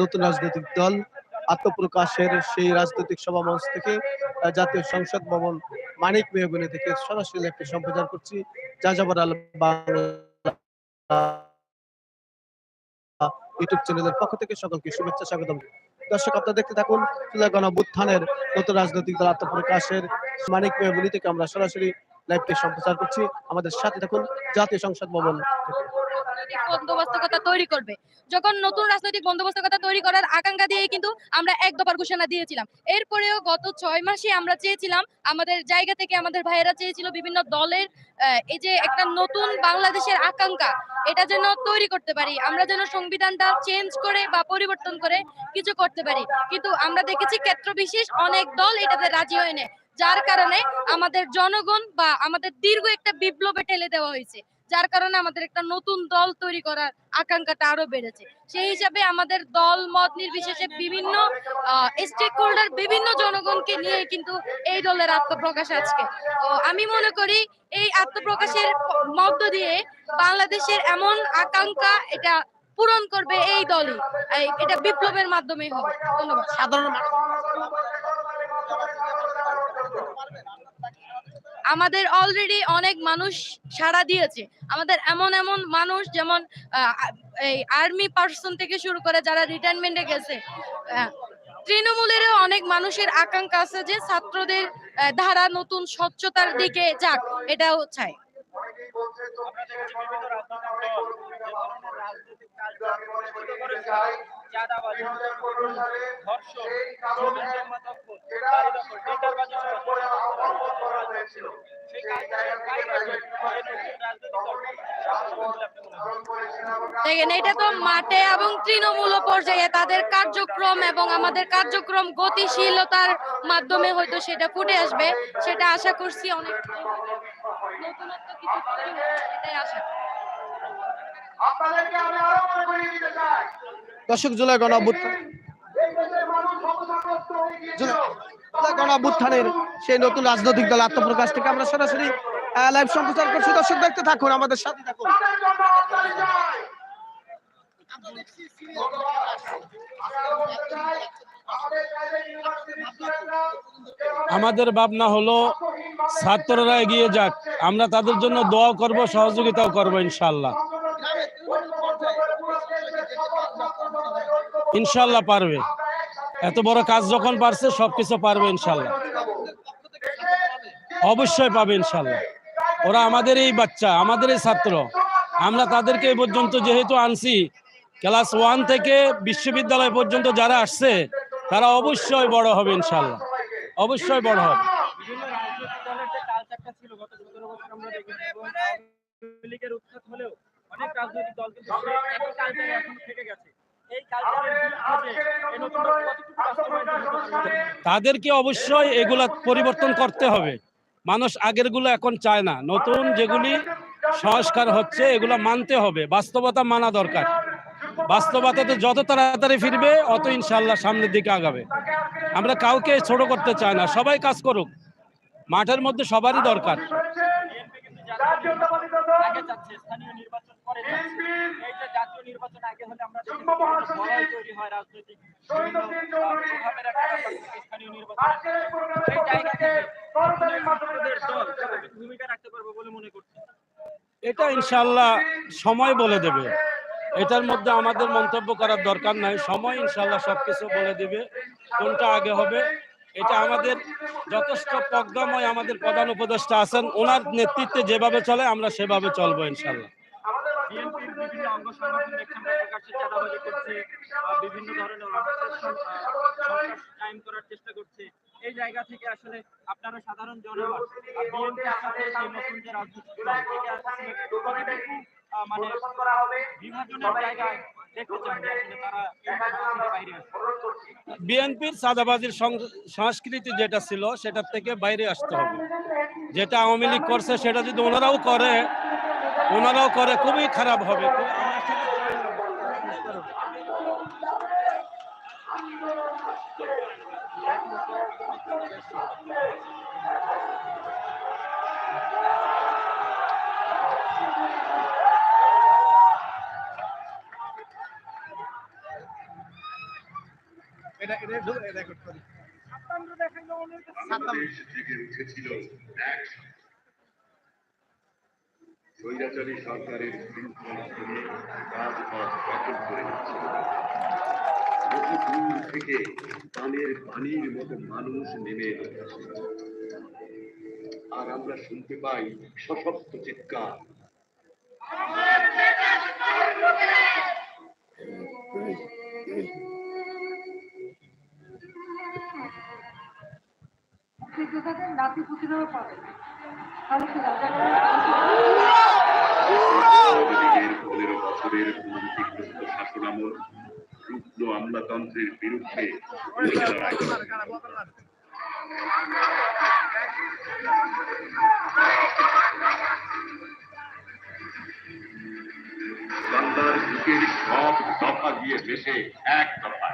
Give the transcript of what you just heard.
নতুন রাজনৈতিক দল আত্মপ্রকাশের সেই রাজনৈতিক সভা মঞ্চ থেকে জাতীয় সংসদ ভবন মানিক মেহগুনি থেকে সরাসরি একটি সম্প্রচার করছি। যা যাযাবর আল ইউটিউব চ্যানেলের পক্ষ থেকে সকলকে শুভেচ্ছা, স্বাগতম। দর্শক, আপনারা দেখতে থাকুন জুলাই গণঅভ্যুত্থানের নতুন রাজনৈতিক দল আত্মপ্রকাশের মানিক মেহগুনি থেকে আমরা সরাসরি লাইভটি সম্প্রচার করছি। আমাদের সাথে থাকুন জাতীয় সংসদ ভবন থেকে। রাজনৈতিক বন্দোবস্তকতা তৈরি করবে। যখন নতুন রাজনৈতিক বন্দোবস্তকতা তৈরি করার আকাঙ্ক্ষা দিয়ে কিন্তু আমরা এক দফার ঘোষণা দিয়েছিলাম। এরপরেও গত ছয় মাসে আমরা চেয়েছিলাম, আমাদের জায়গা থেকে আমাদের ভাইয়েরা চেয়েছিল বিভিন্ন দলের এই যে একটা নতুন বাংলাদেশের আকাঙ্ক্ষা, এটা যেন তৈরি করতে পারি। আমরা যেন সংবিধানটা চেঞ্জ করে বা পরিবর্তন করে কিছু করতে পারি। কিন্তু আমরা দেখেছি ক্ষেত্র বিশেষ অনেক দল এটাতে রাজি হয় না যার কারণে আমাদের জনগণ বা আমাদের দীর্ঘ একটা বিপ্লবে ঠেলে দেওয়া হয়েছে। যার কারণে আমাদের একটা নতুন দল তৈরি করার আকাঙ্ক্ষাটা আরও বেড়েছে। সেই হিসাবে আমাদের দল, মত নির্বিশেষে বিভিন্ন স্টেক হোল্ডার বিভিন্ন জনগণকে নিয়ে কিন্তু এই দলের আত্মপ্রকাশ আজকে। তো আমি মনে করি এই আত্মপ্রকাশের মধ্য দিয়ে বাংলাদেশের এমন আকাঙ্ক্ষা এটা পূরণ করবে এই দলই। এটা বিপ্লবের মাধ্যমে হবে। ধন্যবাদ। সাধারণ আমাদের অলরেডি অনেক মানুষ সাড়া দিয়েছে। আমাদের এমন এমন মানুষ যেমন এই আর্মি পার্সন থেকে শুরু করে যারা রিটায়ারমেন্টে গেছে তৃণমূলেরও অনেক মানুষের আকাঙ্ক্ষা আছে যে ছাত্রদের ধারা নতুন স্বচ্ছতার দিকে যাক, এটাও চাই। দেখেন এটা তো মাঠে এবং তৃণমূল পর্যায়ে তাদের কার্যক্রম এবং আমাদের কার্যক্রম গতিশীলতার মাধ্যমে হয়তো সেটা ফুটে আসবে। সেটা আশা করছি অনেক নতুনত্ব কিছু এটাই আশা আমি আরও করিয়ে দিতে চাই। দর্শক জুলাই গণ হয়ে সেই নতুন রাজনৈতিক দল আত্মপ্রকাশ থেকে আমরা সরাসরি লাইভ সম্প্রচার করছি। দর্শক দেখতে থাকুন আমাদের সাথে থাকুন। আমাদের ভাবনা হলো ছাত্ররা এগিয়ে যাক। আমরা তাদের জন্য দোয়া করব সহযোগিতাও করব ইনশাল্লাহ ইনশাল্লাহ পারবে। এত বড় কাজ যখন পারছে সবকিছু পারবে ইনশাল্লাহ। অবশ্যই পাবে ইনশাল্লাহ। ওরা আমাদের এই বাচ্চা আমাদের এই ছাত্র। আমরা তাদেরকে এই পর্যন্ত যেহেতু আনছি ক্লাস ওয়ান থেকে বিশ্ববিদ্যালয় পর্যন্ত যারা আসছে তারা অবশ্যই বড় হবে ইনশাল্লাহ। অবশ্যই বড় হবে। বিভিন্ন রাজনৈতিক দলের যে কালচারটা ছিল গত সতেরো বছর আমরা দেখেছি এবং আওয়ামী লীগের উত্থান হলেও তাদেরকে অবশ্যই এগুলা পরিবর্তন করতে হবে। মানুষ আগেরগুলো এখন চায় না। নতুন যেগুলি সংস্কার হচ্ছে, এগুলা মানতে হবে। বাস্তবতা মানা দরকার। বাস্তবতাতে যত তাড়াতাড়ি ফিরবে, অত ইনশাল্লাহ সামনের দিকে আগাবে। আমরা কাউকে ছোট করতে চাই না। সবাই কাজ করুক। মাঠের মধ্যে সবারই দরকার। বিএনপি কিন্তু আগে যাচ্ছে স্থানীয় নির্বাচন পরে যাচ্ছে। এই যে জাতীয় নির্বাচন আগে হলে আমরা দেখেছি বিভিন্ন তৈরি হয় রাজনৈতিক বিভিন্ন প্রভাবের একটা ব্যাপার থাকে স্থানীয় নির্বাচন। এই জায়গা থেকে ছাত্রদের দল ভূমিকা রাখতে পারবে বলে মনে করছি। এটা ইনশাল্লাহ সময় বলে দেবে। এটার মধ্যে আমাদের মন্তব্য করার দরকার নাই। সময় ইনশাল্লাহ সবকিছু বলে দিবে। কোনটা আগে হবে এটা আমাদের যথেষ্ট প্রজ্ঞাময় আমাদের প্রধান উপদেষ্টা আছেন। ওনার নেতৃত্বে যেভাবে চলে, আমরা সেভাবে চলবো ইনশাল্লাহ বিভিন্ন চেষ্টা করছে এই জায়গা থেকে আসলে আপনারা সাধারণ জনগণ মানে বিভাজনের জায়গায় বিএনপির সাদাবাজির সং- সংস্কৃতি যেটা ছিল সেটার থেকে বাইরে আসতে হবে। যেটা আওয়ামী লীগ করছে সেটা যদি ওনারাও করে ওনারাও করে খুবই খারাপ হবে। এটা এটা রেকর্ড করি। বাংলাদেশ জেগে উঠেছিল এক স্বৈরাচারী সরকারের রাজপথ দখল করে দূর থেকে পানের পানির মতো মানুষ নেমে আর আমরা শুনতে পাই সশব্দ চিৎকার। মুক্তিযোদ্ধাদের নাতি পুতিরাও পাবে তাহলে কি রাজাকারের পনেরো বছরের দুর্নীতিগ্রস্ত শাসনামল রুগ্ন আমলাতন্ত্রের বিরুদ্ধে রুখে লড়াই করে। বাংলার বুকের সব দফা গিয়ে ভেসে এক দফা